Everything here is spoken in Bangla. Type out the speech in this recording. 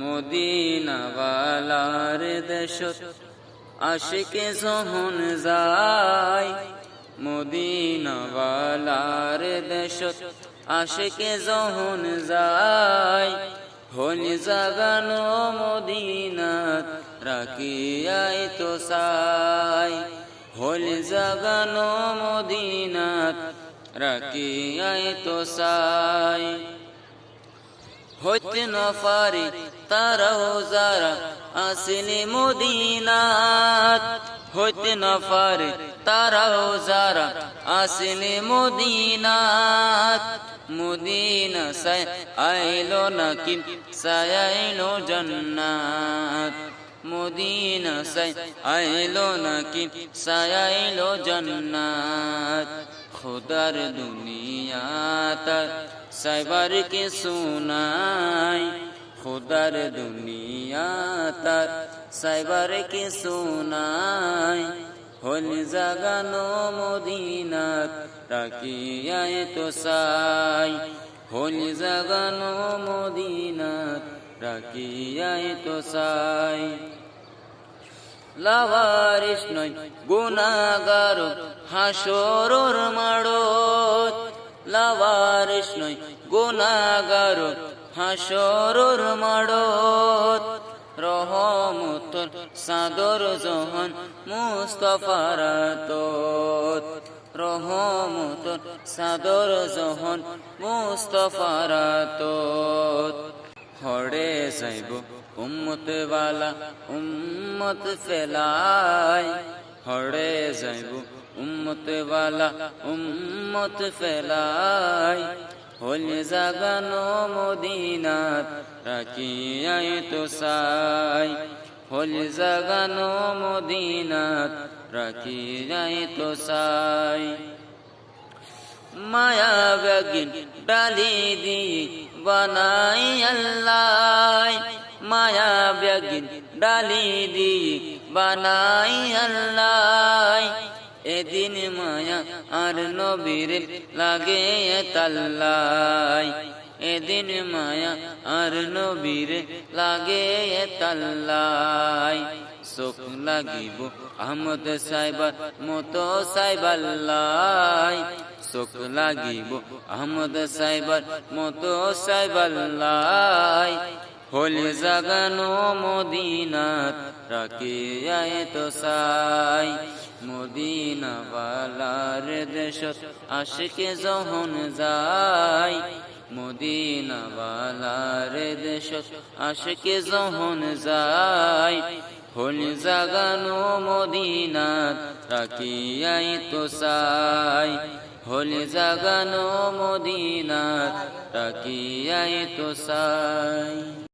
মদিনাওয়ালার দেশত আশিকে যখন যায়। মদিনাওয়ালার দেশত আশিকে যখন যায়। হল জাগানো মদিনাত রাখিয়াই তো সাই হল জাগানো মদিনাত রাখিয়াই তো সাই হইতে নফারি তারাও যারা আসিনি মদিনাত। হইতে নফারি তারাও যারা আসিনি মদিনাত। মদিনা সাই আইলো নাকি সায়াইলো জান্নাত। মদিনা সাই আইলো নাকি সায়াইলো জান্নাত। খুদার দুনিয়া সাইবার কে সুনাই খুদার দুনিয়া সাইবার কে সুনাই হল জাগানো মদিনাত রাখিয়ায় তো সাই হল জাগানো মদিনাত রাখিয়ায় তো সাই লাভারিস নয় গুনাগার হাসরর মাড়ত লাভারিস নয় গুনাগার হাসরর মাড়ত রহমতর সাদর জহন মুস্তফারাত রহমতর সাদর জহন মুস্তফারাত হড়ে যাইব উম্মত বালা, উম্মত ফেলাই। হড়ে যাইব, উম্মত বালা, উম্মত ফেলাই। হল জাগানো মদিনাত, রাখিয়াই তো সাই হল জাগানো মদিনাত, রাখিয়াই তো সাই মায়া বেগিন ডালি দি বানাই আল্লাহ। মায়া বেগিন ডালি দি বানাই আল্লাহ। এদিন মায়া আর নবীর লাগে তাল্লাই। এদিন মায়া আর নবীর লাগে তাল্লাই। চোখ লাগিব আহমদ সাইবার মতো সাইবাল্লাই চোখ লাগিব আহমদ সাইবার মতো সাইবাল্লাই হল জাগানো মদিনাত রাখিয়ায় তো সাই। মদিনা বালার দেশত আশিকে যখন যায়। মদিনা বালার দেশত আশিকে যখন যায়। হল জাগানো মদিনাত রাখিয়াই তো সাই। হল জাগানো মদিনাত রাখিয়াই তো সাই।